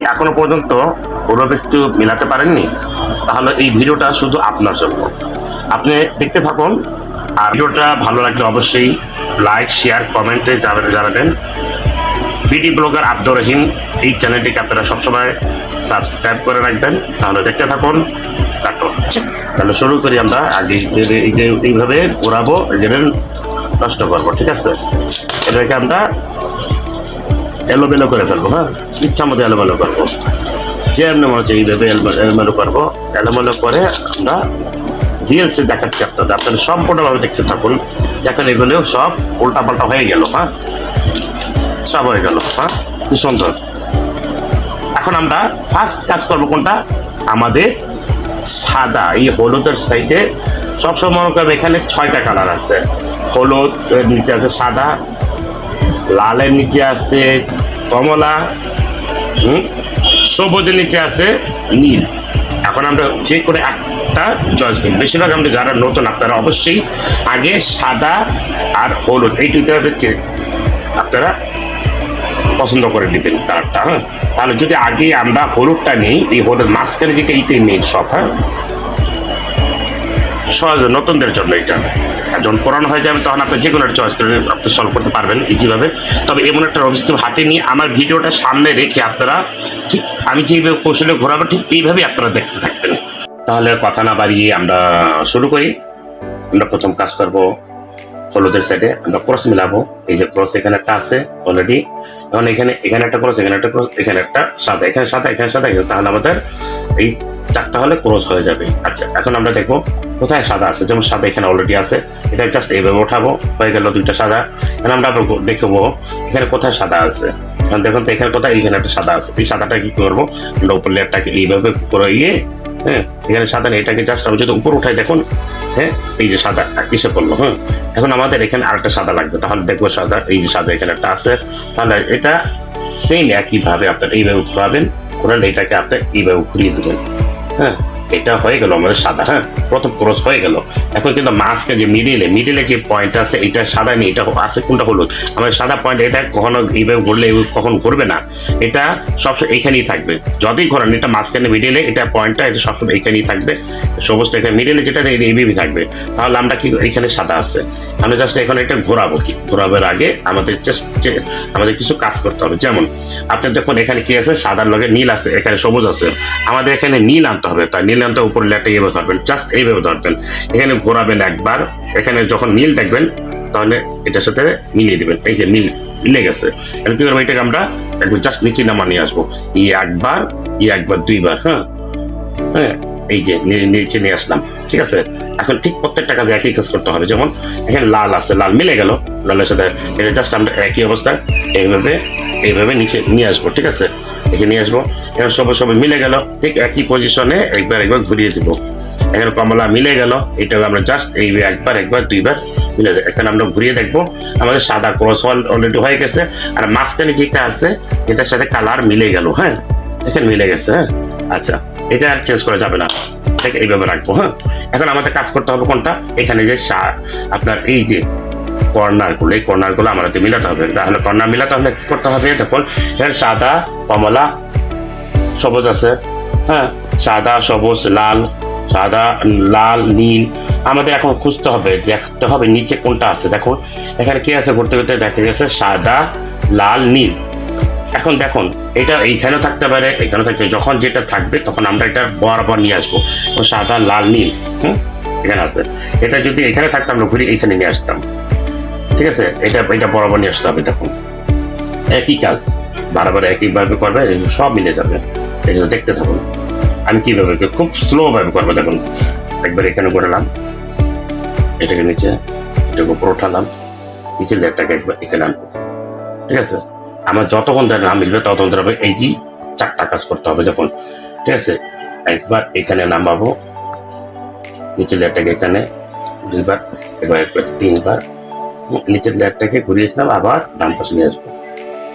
এখনও পর্যন্ত কিউব মিলাতে পারেননি, তাহলে এই ভিডিওটা শুধু আপনার জন্য। আপনি দেখতে থাকুন, আর ভিডিওটা ভালো লাগলে অবশ্যই লাইক শেয়ার কমেন্টে জানাবেন। জানাবেন বিডি ব্লগার আব্দুর রহিম এই চ্যানেলটিকে আপনারা সবসময় সাবস্ক্রাইব করে রাখবেন। তাহলে দেখতে থাকুন কার্টুন তাহলে শুরু করি আমরা, আগে এইভাবে ঘোরাবো নষ্ট করব, ঠিক আছে? এটাকে আমরা এলোমেলো করে ফেলব হ্যাঁ? ইচ্ছা মতো এলোমেলো করব। যে এমনি মনে হচ্ছে এইভাবে এলোমেলো করব। এলোমেলো করে আমরা রিয়েলসে দেখাচ্ছি আপনাদের আপনারা সম্পূর্ণভাবে দেখতে থাকুন। দেখেন এগুলো সব উল্টা পাল্টা হয়ে গেল হ্যাঁ? সব হয়ে গেল হ্যাঁ? কি সুন্দর। এখন আমরা ফার্স্ট কাজ করব কোনটা? আমাদের সাদা, এই হলুদের সাইডে সবসময় মনে করবে এখানে ছয়টা কালার আছে। হলুদ, নিচে আছে সাদা লালের নিচে আছে কমলা, হুম? সবুজের নিচে আছে নীল। এখন আমরা যে করে একটা চয়েস করি বেশিরভাগ আমরা যারা নতুন, আপনারা অবশ্যই আগে সাদা আর হলুদ, এই দুইটা হচ্ছে আপনারা পছন্দ করে নেবেন কালারটা হ্যাঁ? তাহলে যদি আগে আমরা হলুদটা নিই, এই হলুদ মাঝখানে যেটা এইটাই নেই সব হ্যাঁ? সহজ নতুনদের জন্য এটা। যখন পুরানো হয়ে যাবে, তখন আপনি যে কোনো চয়েস করে আপনি সলভ করতে পারবেন ইজিভাবে তবে এমন একটা অবস্থিত হাতে নিয়ে আমার ভিডিওটা সামনে রেখে আপনারা ঠিক আমি যেভাবে কৌশলে ঘোরাবো, ঠিক এইভাবেই আপনারা দেখতে থাকবেন। তাহলে কথা না বাড়িয়ে আমরা শুরু করি। আমরা প্রথম কাজ করব হলুদের সাইডে আমরা ক্রস মিলাবো। এই যে ক্রস এখানে একটা আছে অলরেডি এখন এখানে এখানে একটা ক্রস এখানে একটা ক্রস এখানে একটা সাদা। এখানে সাদা এখানে সাদা এখানে তাহলে আমাদের এই চারটা হলে ক্রস হয়ে যাবে। আচ্ছা এখন আমরা দেখব কোথায় সাদা আছে। যেমন সাদা এখানে অলরেডি আছে। এটা জাস্ট এইভাবে ওঠাবো, হয়ে গেল দুইটা সাদা। এখন আমরা দেখব এখানে কোথায় সাদা আছে। এখন দেখুন তো এখানে কোথায়, এইখানে একটা সাদা আছে। এই সাদাটা কি করব? আমরা উপর লেয়ারটাকে এইভাবে করে ইয়ে হ্যাঁ এখানে সাদা নেই, এটাকে জাস্ট আমি যদি উপর উঠাই, দেখুন হ্যাঁ এই যে সাদা কিসে পড়ল হ্যাঁ এখন আমাদের এখানে আরেকটা সাদা লাগবে, তাহলে দেখব সাদা, এই যে সাদা এখানে একটা আছে, তাহলে এটা সেম একইভাবে আপনার এইভাবে ঘোরাবেন ঘোরালে এটাকে আপনি এইভাবে ঘুরিয়ে দেবেন হ্যাঁ? এটা হয়ে গেল আমাদের সাদা হ্যাঁ? প্রথম ক্রস হয়ে গেল। এখন কিন্তু মাস্কে যে মিডিলে মিডিলে যে পয়েন্ট আছে, এটা সাদা নেই, এটা আছে কোনটা হলুদ? আমাদের সাদা পয়েন্ট এটা কখনো এইভাবে ঘুরলে কখনো ঘুরবে না। এটা সবসময় এখানেই থাকবে। যতই ঘোরান, এটা মাঝখানে মিডিলে এটা পয়েন্টটা এটা সবসময় এখানেই থাকবে। সবুজটা এখানে মিডিলে যেটা এইভাবে থাকবে। তাহলে আমরা কি, এখানে সাদা আছে। আমরা জাস্ট এখন এটা ঘোরাবো কি? ঘোরাবার আগে আমাদের আমাদের কিছু কাজ করতে হবে। যেমন আপনার দেখুন, এখানে কি আছে? সাদার লগে নীল আছে, এখানে সবুজ আছে। আমাদের এখানে নীল আনতে হবে। তাই নীল আনতে উপর লেটে এইভাবে ধরবেন জাস্ট এইভাবে ধরবেন। এখানে ঘোরাবেন একবার, এখানে যখন নীল দেখবেন, তাহলে এটার সাথে মিলিয়ে দেবেন। এই যে নীল, মিলে গেছে। কি করব, এটাকে আমরা একটু জাস্ট নিচে নামা নিয়ে আসব। ই একবার ই একবার, দুইবার হ্যাঁ? হ্যাঁ? এই যে নিচে নিয়ে আসলাম। ঠিক আছে? এখন ঠিক প্রত্যেকটা কাজে একই কাজ করতে হবে। যেমন এখানে লাল আছে, লাল মিলে গেল। লালের সাথে এটা জাস্ট আমরা একই অবস্থা, এইভাবে এইভাবে নিচে নিয়ে আসব, ঠিক আছে? এখানে নিয়ে আসব। এখানে সবুজ সবুজ মিলে গেল। ঠিক একই পজিশনে একবার একবার ঘুরিয়ে দিব। এখানে কমলা মিলে গেল। এটা আমরা জাস্ট এই একবার একবার, দুইবার মিলে। এখানে আমরা ঘুরিয়ে দেখব। আমাদের সাদা ক্রস হল অলরেডি হয়ে গেছে। আর মাঝখানে যেটা আছে, এটার সাথে কালার মিলে গেল হ্যাঁ? এখানে মিলে গেছে হ্যাঁ? আচ্ছা এটা আর চেঞ্জ করা যাবে না। এটাকে এইভাবে রাখব হ্যাঁ? এখন আমাদের কাজ করতে হবে কোনটা? এখানে যে আপনার এই যে কর্নারগুলো এই কর্নারগুলো আমাদের মিলাতে হবে। তাহলে কর্নার মিলাতে হলে কি করতে হবে? দেখুন, এখানে সাদা, কমলা, সবুজ আছে হ্যাঁ? সাদা, সবুজ, লাল, সাদা, লাল, নীল। আমাদের এখন খুঁজতে হবে, দেখতে হবে নিচে কোনটা আছে। দেখো এখানে কি আছে? ঘুরতে ঘুরতে দেখা গেছে সাদা, লাল, নীল। এখন দেখুন, এটা এইখানেও থাকতে পারে, এখানেও থাকতে যখন যেটা থাকবে, তখন আমরা এটা বরাবর নিয়ে আসব। সাদা, লাল, নীল, হুম? এখানে আছে। এটা যদি এখানে থাকতাম আমরা ঘুরে এখানে নিয়ে আসতাম। ঠিক আছে? এটা এটা বরাবর নিয়ে আসতে হবে, দেখুন। একই কাজ, বারবার একইভাবে করবে, সব মিলে যাবে। এগুলো দেখতে থাকুন। আমি কীভাবে? খুব স্লো ভাবে করব, দেখুন। একবার এখানে করলাম এটাকে নিচে, এটাকে উপর উঠালাম। নিচে লেগটাকে একবার এখানে আনব। ঠিক আছে? আমার যতক্ষণ ধরে না মিলবে, ততক্ষণ ধরে এই কি চারটা কাজ করতে হবে যখন। ঠিক আছে? একবার এখানে নামাবো নিচের লেয়ারটাকে এখানে দুইবার, এবার একবার তিনবার, নিচের লেয়ারটাকে ঘুরিয়েছিলাম আবার ডান পাশে নিয়ে আসব।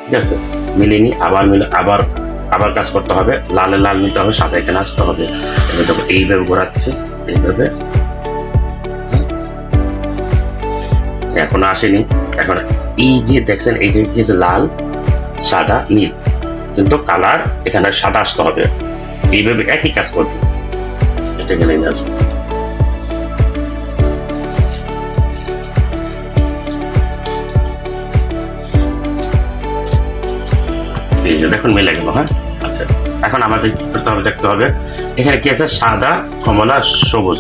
ঠিক আছে? মিলিনি আবার মিলে, আবার আবার কাজ করতে হবে। লালে লাল নিতে হবে, সাদা এখানে আসতে হবে। এবার দেখো, এইভাবে ঘোরাচ্ছি, এইভাবে। এখন আসেনি। এখন এই যে দেখছেন, এই যে কি লাল? সাদা, নীল। কিন্তু কালার এখানে সাদা আসতে হবে। এইভাবে একই কাজ করবে। এটা এখানে নিয়ে আসব। এই দেখুন, মিলে গেল হ্যাঁ? আচ্ছা এখন আমাদের কি করতে হবে, দেখতে হবে। এখানে কি আছে? সাদা, কমলা, সবুজ।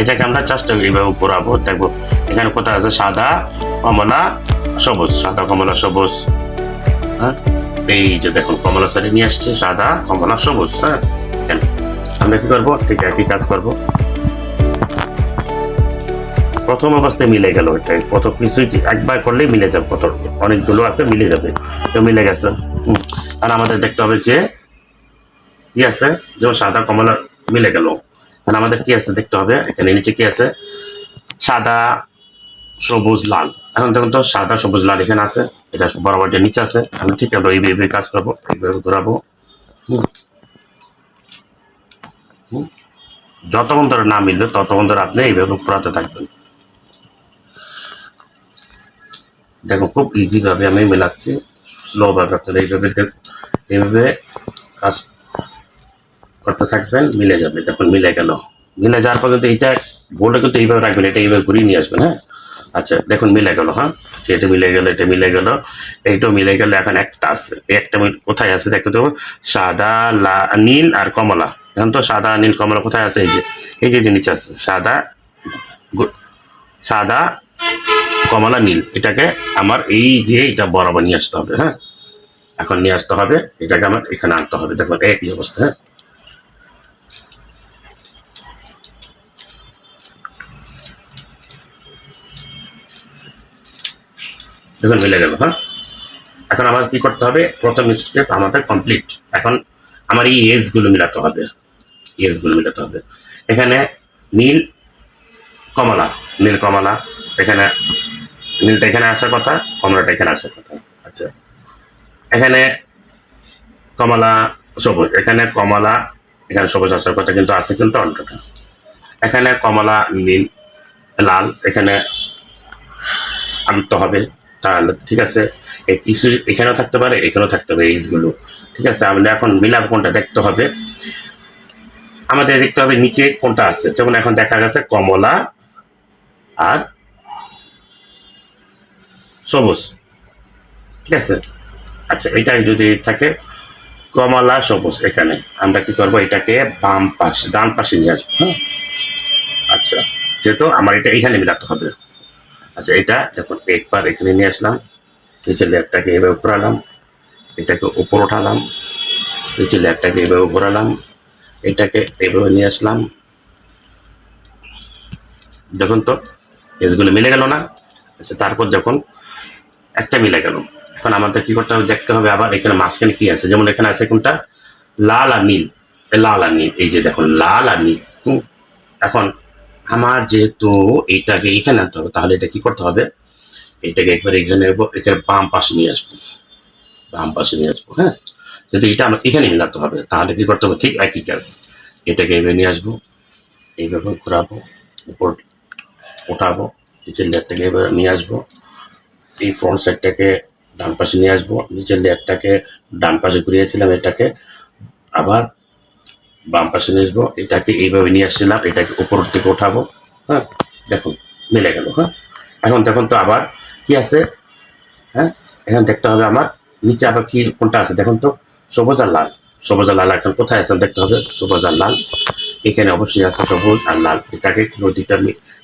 এটাকে আমরা জাস্ট এইভাবে ঘোরাবো দেখব। এখানে কোথায় আছে? সাদা, কমলা, সবুজ। সাদা, কমলা, সবুজ। হ্যাঁ এই যে দেখুন, কমলা শাড়ি নিয়ে আসছে সাদা কমলা, সবুজ হ্যাঁ? আমরা কি করব? ঠিক একই কাজ করব। প্রথম অবস্থায় মিলে গেল এটা। কত কিছুই একবার করলেই মিলে যাবে কত অনেকগুলো আছে, মিলে যাবে। তো মিলে গেছে। আর আমাদের দেখতে হবে যে, কি আছে? যে সাদা, কমলা মিলে গেল। আর আমাদের কি আছে দেখতে হবে? এখানে নিচে কি আছে? সাদা সবুজ লাল। এখন দেখুন তো, সাদা, সবুজ, লাল এখানে আছে। এটা বরাবর নিচে আছে। আমি ঠিক আমরা এইভাবে কাজ করব, এইভাবে ঘোরাবো। যতক্ষণ ধরে না মিলবে, ততক্ষণ ধরে আপনি এইভাবে ঘোরাতে থাকবেন। দেখো, খুব ইজি ভাবে আমি মেলাচ্ছি। স্লো ভাবে আপনারা এইভাবে দেখ- এইভাবে কাজ করতে থাকবেন, মিলে যাবে। দেখুন, মিলে গেল। মিলে যাওয়ার পর কিন্তু এটা বোর্ডে কিন্তু এইভাবে রাখবেন, এটা এইভাবে ঘুরিয়ে নিয়ে আসবেন হ্যাঁ? আচ্ছা দেখুন মিলে গেল হ্যাঁ? আচ্ছা, এটা মিলে গেল এটা মিলে গেল এইটাও মিলে গেল এখন একটা আছে। একটা কোথায় আছে দেখতে দেবো সাদা লা নীল আর কমলা। এখন তো সাদা নীল কমলা কোথায় আছে? এই যে এই যে নিচে আছে। সাদা সাদা কমলা নীল। এটাকে আমার এই যে এটা বরাবর নিয়ে আসতে হবে হ্যাঁ? এখন নিয়ে আসতে হবে এটাকে আমার এখানে আনতে হবে। দেখুন একই অবস্থা হ্যাঁ? দেখুন মিলে গেল হ্যাঁ? এখন আমার কি করতে হবে? প্রথম স্টেপ আমাদের কমপ্লিট এখন আমার এই এজগুলো মিলাতে হবে। এজগুলো মিলাতে হবে। এখানে নীল কমলা নীল কমলা, এখানে নীলটা এখানে আসার কথা, কমলাটা এখানে আসার কথা। আচ্ছা। এখানে কমলা সবুজ, এখানে কমলা, এখানে সবুজ আসার কথা কিন্তু আছে কিন্তু অল্পটা এখানে কমলা, নীল, লাল, এখানে আনতে হবে। তাহলে ঠিক আছে। কিছু এখানেও থাকতে পারে, এখানেও থাকতে পারে এইজগুলো ঠিক আছে, আমরা এখন মিলাপ কোনটা দেখতে হবে। আমাদের দেখতে হবে নিচে কোনটা আছে। যেমন এখন দেখা গেছে কমলা আর সবুজ। ঠিক আছে? আচ্ছা এটা যদি থাকে কমলা, সবুজ এখানে। আমরা কি করব? এটাকে বাম পাশে, ডান পাশে নিয়ে আসব হ্যাঁ? আচ্ছা যেহেতু আমার এটা এখানে মিলাতে হবে। আচ্ছা এটা দেখুন, একবার এখানে নিয়ে আসলাম, নিচের লেয়ারটাকে এভাবে ঘোরালাম, এটাকে উপর ওঠালাম, নিচের লেয়ারটাকে এভাবে ঘোরালাম, এটাকে এভাবে নিয়ে আসলাম। দেখুন তো, এসগুলো মিলে গেল না? আচ্ছা তারপর যখন একটা মিলে গেল, এখন আমাদের কি করতে হবে, দেখতে হবে আবার এখানে মাঝখানে কি আছে। যেমন এখানে আছে কোনটা? লাল আর নীল। লাল আর নীল, এই যে দেখুন, লাল আর নীল এখন আমার যেহেতু এইটাকে এখানে আনতে হবে, তাহলে এটা কি করতে হবে? এটাকে একবার এখানে এখানে বাম পাশে নিয়ে আসব। বাম পাশে নিয়ে আসব হ্যাঁ? যদি এটা আমার এখানে মিলাতে হবে, তাহলে কি করতে হবে? ঠিক একই কাজ। এটাকে এভাবে নিয়ে আসব, এইভাবে ঘোরাবো, উপর উঠাবো নিচের লেয়ারটাকে এভাবে নিয়ে আসব। এই ফ্রন্ট সাইডটাকে ডান পাশে নিয়ে আসব, নিচের লেয়ারটাকে ডান পাশে ঘুরিয়েছিলাম এটাকে। আবার বাম পাশে নিয়ে আসব। এটাকে এইভাবে নিয়ে আসছিলাম, এটাকে উপর থেকে উঠাবো হ্যাঁ দেখুন, মিলে গেল হ্যাঁ। এখন দেখুন তো আবার কি আছে হ্যাঁ? এখন দেখতে হবে আমার, নিচে আবার কি, কোনটা আছে দেখুন তো, সবুজ আর লাল। সবুজ আর লাল এখন কোথায় আছে দেখতে হবে, সবুজ আর লাল। এখানে অবশ্যই আছে সবুজ আর লাল। এটাকে দুইটা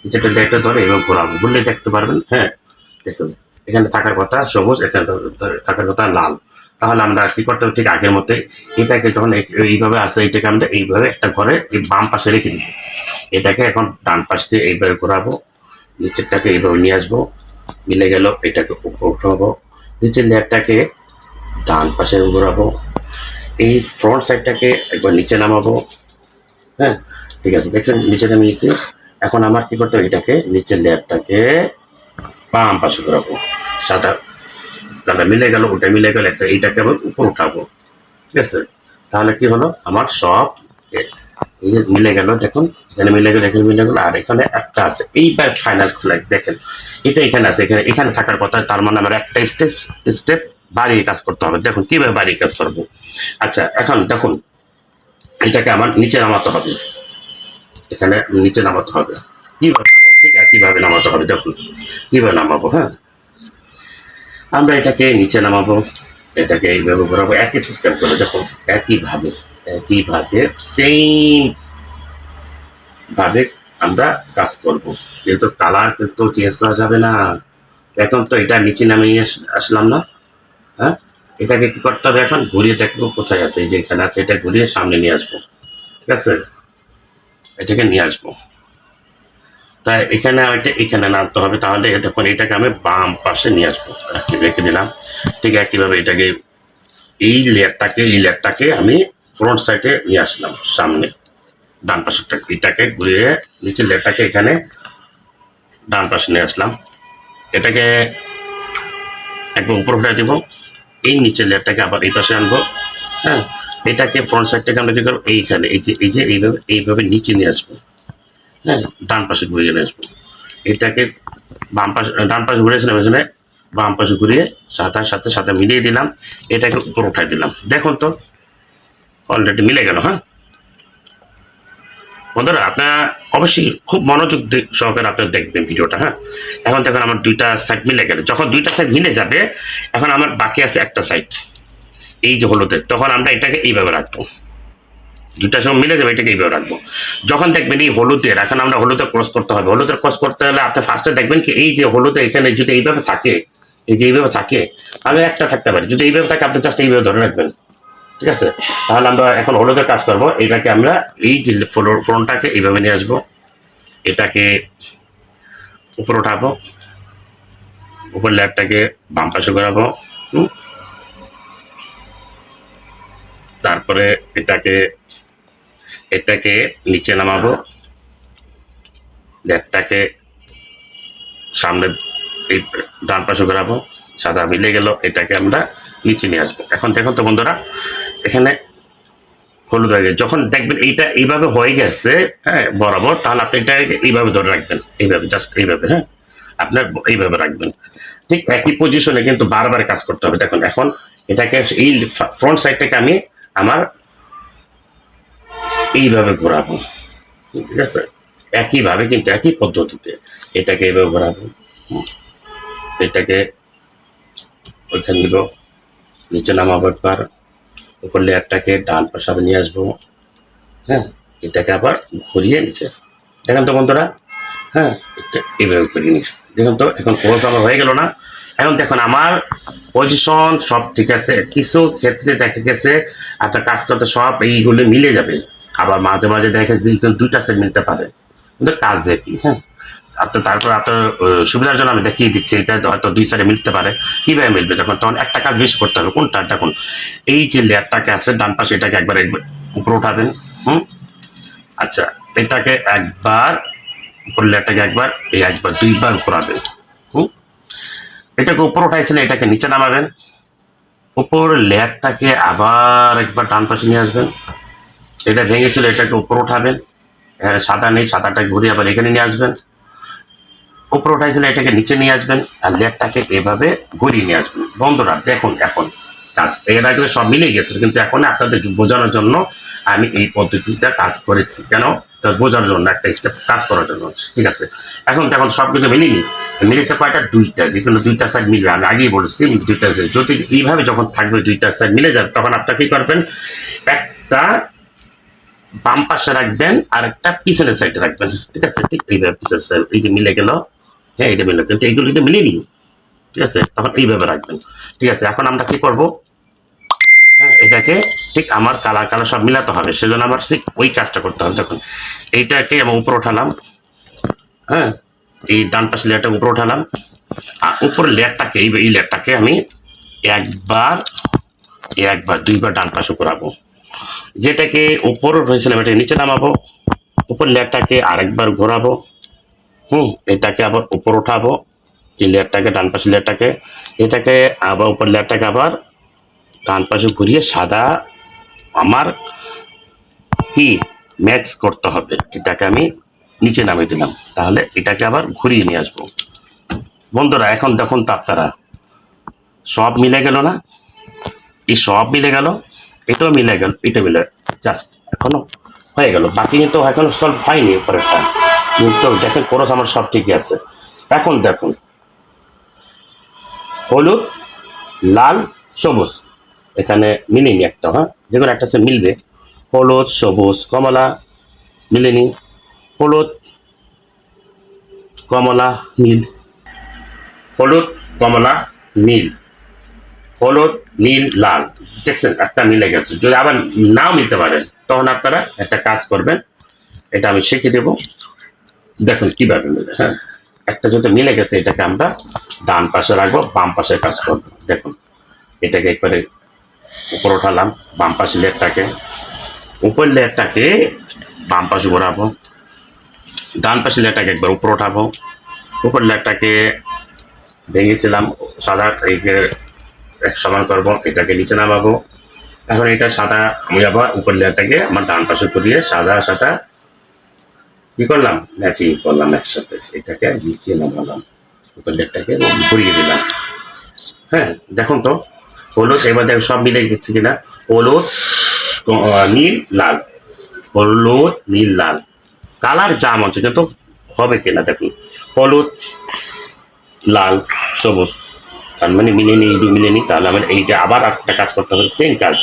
নিচেটা দেখতে ধরে এবং ঘোরাবো বললে দেখতে পারবেন হ্যাঁ। দেখুন, এখানে থাকার কথা সবুজ, এখানে থাকার কথা লাল। তাহলে আমরা কি করতে হবে? ঠিক আগের মতে এটাকে যখন এই- এইভাবে আসে এটাকে আমরা এইভাবে একটা ঘরে এই বাম পাশে রেখে দিব। এটাকে এখন ডান পাশ দিয়ে এইভাবে ঘোরাবো। নিচেরটাকে এইভাবে নিয়ে আসব। মিলে গেল এটাকে উপর উঠাবো। নিচের লেয়ারটাকে ডান পাশে ঘোরাবো। এই ফ্রন্ট সাইডটাকে একবার নিচে নামাবো। হ্যাঁ ঠিক আছে, দেখছেন? নিচে নামিয়ে নামিয়েছি। এখন আমার কি করতে হবে? এটাকে নিচের লেয়ারটাকে বাম পাশে ঘোরাবো। সাদা কালার মিলে গেল ওটা মিলে গেল একটা এইটাকে আবার উপর উঠাবো। ঠিক আছে? তাহলে কি হলো? আমার সব এই যে মিলে গেল, দেখুন, এখানে মিলে গেল, এখানে মিলে গেল, আর এখানে একটা আছে। এইবার ফাইনাল খোলা দেখেন। এটা এখানে আছে, এখানে এখানে থাকার কথা, তার মানে আমার একটা স্টেপ স্টেপ বাড়িয়ে কাজ করতে হবে। দেখুন, কীভাবে বাড়িয়ে কাজ করব? আচ্ছা এখন দেখুন, এটাকে আমার নিচে নামাতে হবে। এখানে নিচে নামাতে হবে। কীভাবে? ঠিক একইভাবে নামাতে হবে? দেখুন, কীভাবে নামাবো হ্যাঁ? আমরা এটাকে নিচে নামাবো, এটাকে এইভাবে ঘোরাবো, একই সিস্টেম করে দেখুন একইভাবে একইভাবে সেম ভাবে আমরা কাজ করব। যেহেতু কালার কিন্তু চেঞ্জ করা যাবে না, এখন তো এটা নিচে নামিয়ে আস- আসলাম না। হ্যাঁ? এটাকে কি করতে হবে এখন? ঘুরিয়ে দেখব কোথায় আছে যেখানে আছে, এটা ঘুরিয়ে সামনে নিয়ে আসব। ঠিক আছে? এটাকে নিয়ে আসব। তাই এখানে এটা এখানে নামতে হবে। তাহলে তখন এটাকে আমি বাম পাশে নিয়ে আসব। রেখে দিলাম। ঠিক একইভাবে এটাকে এই লেয়ারটাকে এই লেয়ারটাকে আমি ফ্রন্ট সাইডে নিয়ে আসলাম, সামনে। ডান পাশে এটাকে ঘুরিয়ে নিচের লেয়ারটাকে এখানে ডান পাশে নিয়ে আসলাম। এটাকে একবার উপর উঠে দিব। এই নিচের লেয়ারটাকে আবার এই পাশে আনব। হ্যাঁ এটাকে ফ্রন্ট সাইডটাকে আমরা কি করব? এইখানে, এই যে এই যে, এইভাবে এইভাবে নিচে নিয়ে আসব। হ্যাঁ ডান পাশে ঘুরিয়ে নিয়ে আসব এটাকে বাম পাশে ডান পাশে ঘুরিয়েছিলাম এখানে বাম পাশে ঘুরিয়ে সাদার সাথে সাথে মিলিয়ে দিলাম। এটাকে উপর উঠাই দিলাম। দেখুন তো অলরেডি মিলে গেল হ্যাঁ? বন্ধুরা, আপনারা অবশ্যই খুব মনোযোগ সহকারে আপনারা দেখবেন ভিডিওটা হ্যাঁ? এখন দেখুন, আমার দুইটা সাইড মিলে গেল। যখন দুইটা সাইড মিলে যাবে, এখন আমার বাকি আছে একটা সাইড এই যে হলুদের, তখন আমরা এটাকে এইভাবে রাখব। দুইটার সময় মিলে যাবে, এটাকে এইভাবে রাখব। যখন দেখবেন এই হলুদের এখন আমরা হলুদে ক্রস করতে হবে। হলুদের ক্রস করতে হলে আপনি ফার্স্টে দেখবেন কি এই যে হলুদে এখানে যদি এইভাবে থাকে, এই যে এইভাবে থাকে, তাহলে একটা থাকতে পারে। যদি এইভাবে থাকে, আপনি জাস্ট এইভাবে ধরে রাখবেন। ঠিক আছে? তাহলে আমরা এখন হলুদের কাজ করব। এটাকে আমরা এই যে ফ্রন্টটাকে এইভাবে নিয়ে আসব। এটাকে উপর উঠাবো। উপর ল্যাবটাকে বাম পাশে হুম? তারপরে এটাকে এটাকে নিচে নামাবো। ল্যাবটাকে সামনে এই ডান পাশে ঘোরাবো। সাদা মিলে গেল, এটাকে আমরা নিচে নিয়ে আসব। এখন দেখুন তো বন্ধুরা, এখানে হলুদ হয়ে গেছে। যখন দেখবেন এইটা এইভাবে হয়ে গেছে হ্যাঁ বরাবর, তাহলে আপনি এটা এইভাবে ধরে রাখবেন। এইভাবে জাস্ট এইভাবে হ্যাঁ আপনার এইভাবে রাখবেন। ঠিক একই পজিশনে কিন্তু বারবার কাজ করতে হবে। দেখুন, এখন এটাকে এই ফ্রন্ট সাইডটাকে আমি আমার এইভাবে ঘোরাবো। ঠিক আছে? একইভাবে কিন্তু একই পদ্ধতিতে এটাকে এইভাবে ঘোরাবো। এটাকে ওইখানে দিব, নিচে নামাবো একবার। উপর লেয়ারটাকে ডান পাশে আবার নিয়ে আসব। হ্যাঁ? এটাকে আবার ঘুরিয়ে নিচে। দেখেন তো বন্ধুরা? হ্যাঁ? এইভাবে করিয়ে নিস। দেখুন তো, এখন ক্রস আমার হয়ে গেল না? এখন দেখুন, আমার পজিশন সব ঠিক আছে। কিছু ক্ষেত্রে দেখা গেছে, আপনার কাজ করতে সব এইগুলো মিলে যাবে। আবার মাঝে মাঝে দেখা যায় দুইটা সেট মিলতে পারে। কিন্তু কাজ কি হ্যাঁ? আপনার তারপর আপনার সুবিধার জন্য আমি দেখিয়ে দিচ্ছি, এটা হয়তো দুই সাইডে মিলতে পারে। কীভাবে মিলবে? তখন তখন একটা কাজ বেশি করতে হবে। কোনটা? দেখুন, এই যে লেয়ারটাকে আছে, ডান পাশে এটাকে একবার উপরে উঠাবেন, হুম? আচ্ছা এটাকে একবার, উপর লেয়ারটাকে একবার, এই একবার, দুইবার ঘোরাবেন, হুম? এটাকে উপর উঠাইছেন, এটাকে নিচে নামাবেন। উপর লেয়ারটাকে আবার একবার ডান পাশে নিয়ে আসবেন। এটা ভেঙেছিল এটাকে উপরে উঠাবেন। হ্যাঁ, সাদা নেই সাদাটা ঘুরিয়ে আবার এখানে নিয়ে আসবেন। উপর উঠাইছিল এটাকে নিচে নিয়ে আসবেন আর লেয়ারটাকে এভাবে ঘুরিয়ে নিয়ে আসবেন। বন্ধুরা দেখুন এখন। কাজ এর আগে সব মিলে গেছে কিন্তু এখন আপনাদের বোঝানোর জন্য আমি এই পদ্ধতিটা কাজ করেছি। কেন? তা বোঝানোর জন্য একটা স্টেপ কাজ করার জন্য। ঠিক আছে? এখন দেখুন সব কিছু মিলিনি। মিলেছে কয়টা? দুইটা। যে কোনো দুইটা সাইড মিলবে। আমি আগেই বলেছি দুইটা সাইড যদি এইভাবে যখন থাকবে দুইটা সাইড মিলে যাবে তখন আপনার কি করবেন? একটা বাম পাশে রাখবেন আর একটা পিছনের সাইডে রাখবেন। ঠিক আছে? ঠিক এইভাবে পিছনের সাইড এই যে মিলে গেল। হ্যাঁ এটা মিলে কিন্তু এইগুলো কিন্তু মিলিয়ে নিন ঠিক আছে? তখন এইভাবে রাখবেন। ঠিক আছে? এখন আমরা কি করব? হ্যাঁ এটাকে ঠিক আমার কালার কালার সব মিলাতে হবে। সেজন্য আমার ঠিক ওই কাজটা করতে হবে। দেখুন, এইটাকে আমি উপরে উঠালাম। হ্যাঁ এই ডান পাশে লেয়ারটা উপরে উঠালাম। আর উপর লেয়ারটাকে এই এই লেয়ারটাকে আমি একবার একবার, দুইবার ডান পাশে করাবো যেটাকে উপর রয়েছিলাম এটাকে নিচে নামাবো, উপর লেয়ারটাকে আরেকবার ঘোরাবো, হুম, এটাকে আবার উপর উঠাবো, এই লেয়ারটাকে, ডান পাশে লেয়ারটাকে, এটাকে আবার উপর লেয়ারটাকে আবার ডান পাশে ঘুরিয়ে সাদা আমার কি ম্যাচ করতে হবে, এটাকে আমি নিচে নামিয়ে দিলাম। তাহলে এটাকে আবার ঘুরিয়ে নিয়ে আসব। বন্ধুরা, এখন দেখুন তো সব মিলে গেল না? এই সব মিলে গেল? এটাও মিলে গেল এটা মিলে জাস্ট এখনও হয়ে গেল। বাকি তো এখনও সলভ হয়নি উপরেরটা কিন্তু দেখেন কোরস আমার সব ঠিকই আছে। এখন দেখুন, হলুদ, লাল, সবুজ। এখানে মিলেনি একটা হ্যাঁ? যে কোনো একটা মিলবে। হলুদ, সবুজ, কমলা, মিলেনি। হলুদ, কমলা নীল হলুদ, কমলা নীল হলুদ, নীল, লাল। দেখছেন, একটা মিলে গেছে। যদি আবার নাও মিলতে পারেন তখন আপনারা একটা কাজ করবেন। এটা আমি শিখে দেব। দেখুন কীভাবে মিলে হ্যাঁ। একটা যদি মিলে গেছে, এটাকে আমরা ডান পাশে রাখব, বাম পাশে কাজ করব। দেখুন, এটাকে একবারে উপর উঠালাম, বাম পাশে লেয়ারটাকে। উপর লেয়ারটাকে বাম পাশে ঘোরাবো। ডান পাশে লেয়ারটাকে একবার উপর উঠাবো। উপর লেয়ারটাকে ভেঙেছিলাম, সাদা এক সমান করব, এটাকে নিচে নামাবো। এখন এটা সাদা, আমি আবার উপর লেয়ারটাকে আমার ডান পাশে করিয়ে সাদা সাদা কি করলাম? ম্যাচিং করলাম একসাথে। এটাকে নিচে নামালাম, উপর লেয়ারটাকে ঘুরিয়ে দিলাম। হ্যাঁ দেখুন তো, হলুদ, এবার দেখো সব মিলে গেছে কিনা? হলুদ নীল, লাল। হলুদ, নীল, লাল। কালার জাম হচ্ছে কিন্তু হবে কিনা দেখুন। হলুদ, লাল, সবুজ। তার মানে মিলে মিলেনি এই মিলেনি তাহলে আমার এইটা আবার একটা কাজ করতে হবে সেম কাজ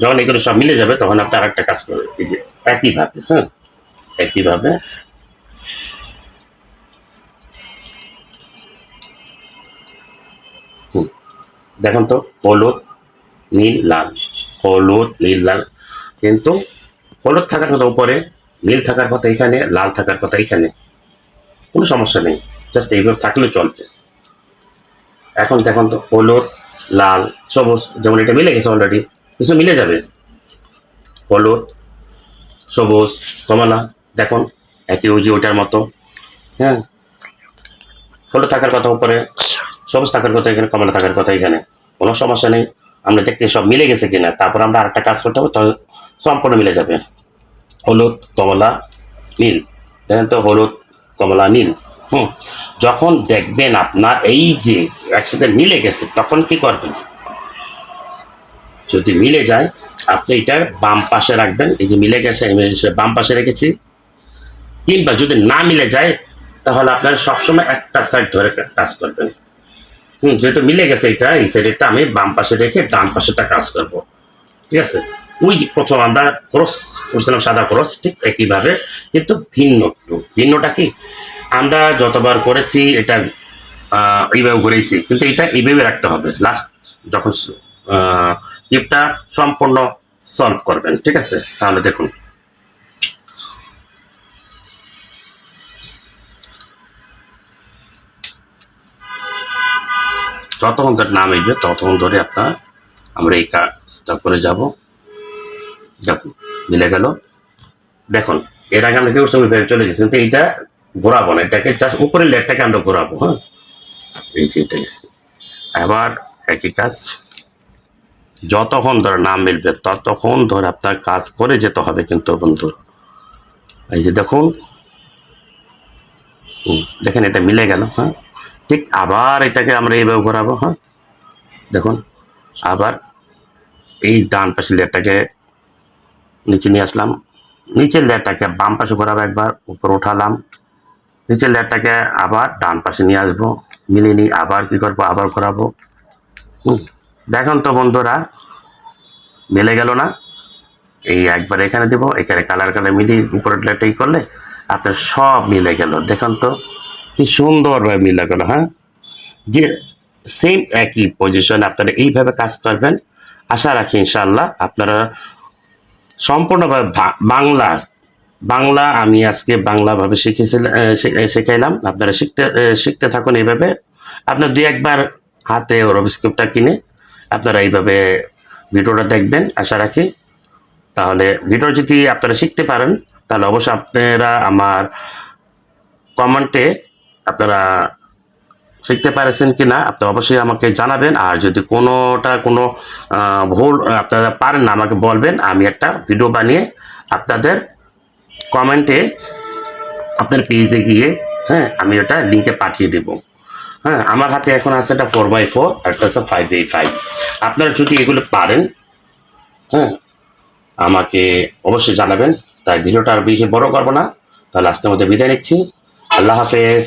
যখন এগুলো সব মিলে যাবে, তখন আপনি আর একটা কাজ করবে এই যে একইভাবে হ্যাঁ একইভাবে। দেখুন তো, হলুদ, নীল, লাল। হলুদ, নীল, লাল। কিন্তু হলুদ থাকার কথা উপরে, নীল থাকার কথা এখানে, লাল থাকার কথা এখানে। কোনো সমস্যা নেই, জাস্ট এইভাবে থাকলে চলবে। এখন দেখুন তো, হলুদ, লাল, সবুজ, যেমন এটা মিলে গেছে অলরেডি কিছু মিলে যাবে। হলুদ, সবুজ, কমলা, দেখুন, একই যে ওইটার মতো হ্যাঁ? হলুদ থাকার কথা উপরে, সবুজ থাকার কথা এখানে, কমলা থাকার কথা এখানে, কোনো সমস্যা নেই। আমরা দেখতে সব মিলে গেছে কিনা, তারপর আমরা আরেকটা কাজ করতে হবে সম্পূর্ণ মিলে যাবে। হলুদ, কমলা, নীল, দেখেন তো, হলুদ, কমলা, নীল। হুম, যখন দেখবেন আপনার এই যে একসাথে মিলে গেছে, তখন কি করবেন? যদি মিলে যায়, আপনি এটার বাম পাশে রাখবেন, এই যে মিলে গেছে, আমি বাম পাশে রেখেছি। কিংবা যদি না মিলে যায়, তাহলে আপনার সবসময় একটা সাইড ধরে কাজ করবেন। হুম, যেহেতু মিলে গেছে এটা, এই সাইডেরটা আমি বাম পাশে রেখে ডান পাশেটা কাজ করব। ঠিক আছে? ওই প্রথম আমরা ক্রস করছিলাম সাদা ক্রস ঠিক একইভাবে, কিন্তু ভিন্ন ভিন্নটা কি? আমরা যতবার করেছি এটা এইভাবে করেছি। কিন্তু এটা এইভাবে রাখতে হবে। লাস্ট যখন টিপটা সম্পূর্ণ সলভ করবেন, ঠিক আছে? তাহলে দেখুন। যতক্ষণ ধরে নাম এসবে ততক্ষণ ধরে আপনার আমরা এই কাজটা করে যাব। দেখুন, মিলে গেল। দেখুন, এর আগে আমরা কি করছি চলে গেছি, কিন্তু এইটা ঘোরাবো না, এটাকে জাস্ট উপরের লেটটাকে আমরা ঘোরাবো হ্যাঁ? এই যে আবার একই কাজ, যতক্ষণ ধরে নাম মিলবে, ততক্ষণ ধরে আপনার কাজ করে যেতে হবে কিন্তু বন্ধু। এই যে দেখুন দেখেন এটা মিলে গেল হ্যাঁ? ঠিক আবার এটাকে আমরা এইভাবে ঘোরাবো হ্যাঁ? দেখুন, আবার এই ডান পাশে লেয়ারটাকে নিচে নিয়ে আসলাম। নিচের লেয়ারটাকে বাম পাশে ঘোরাবো একবার, উপর উঠালাম। নিচের লেয়ারটাকে আবার ডান পাশে নিয়ে আসব। মিলিয়ে নিই আবার কি করব? আবার ঘোরাবো দেখুন তো বন্ধুরা, মিলে গেল না? এই একবার এখানে দেবো, এখানে কালার কালার মিলিয়ে উপরের লেয়ারটা করলে আপনার সব মিলে গেল। দেখুন তো, কি সুন্দরভাবে মিলে গেল হ্যাঁ? যে সেম একই পজিশন আপনারা এইভাবে কাজ করবেন। আশা রাখি ইনশাল্লাহ আপনারা সম্পূর্ণভাবে বাংলা বাংলা আমি আজকে বাংলাভাবে শিখেছিলাম শেখাইলাম। আপনারা শিখতে শিখতে থাকুন এইভাবে। আপনার দুই একবার হাতে রবিস্ক্রিপ্টটা কিনে আপনারা এইভাবে ভিডিওটা দেখবেন, আশা রাখি। তাহলে ভিডিও যদি আপনারা শিখতে পারেন, তাহলে অবশ্যই আপনারা আমার কমেন্টে আপনারা শিখতে পারেছেন কি না আপনি অবশ্যই আমাকে জানাবেন। আর যদি কোনোটা কোনো ভুল আপনারা পারেন না, আমাকে বলবেন। আমি একটা ভিডিও বানিয়ে আপনাদের কমেন্টে আপনার পেজে গিয়ে হ্যাঁ আমি ওটা লিঙ্কে পাঠিয়ে দেব। হ্যাঁ আমার হাতে এখন আছে একটা ফোর বাই ফোর একটা আছে ফাইভ বাই ফাইভ আপনারা যদি এগুলো পারেন হ্যাঁ আমাকে অবশ্যই জানাবেন। তাই ভিডিওটা আর বেশি বড় করব না। তাহলে আজকের মধ্যে বিদায় নিচ্ছি। আল্লাহ হাফেজ।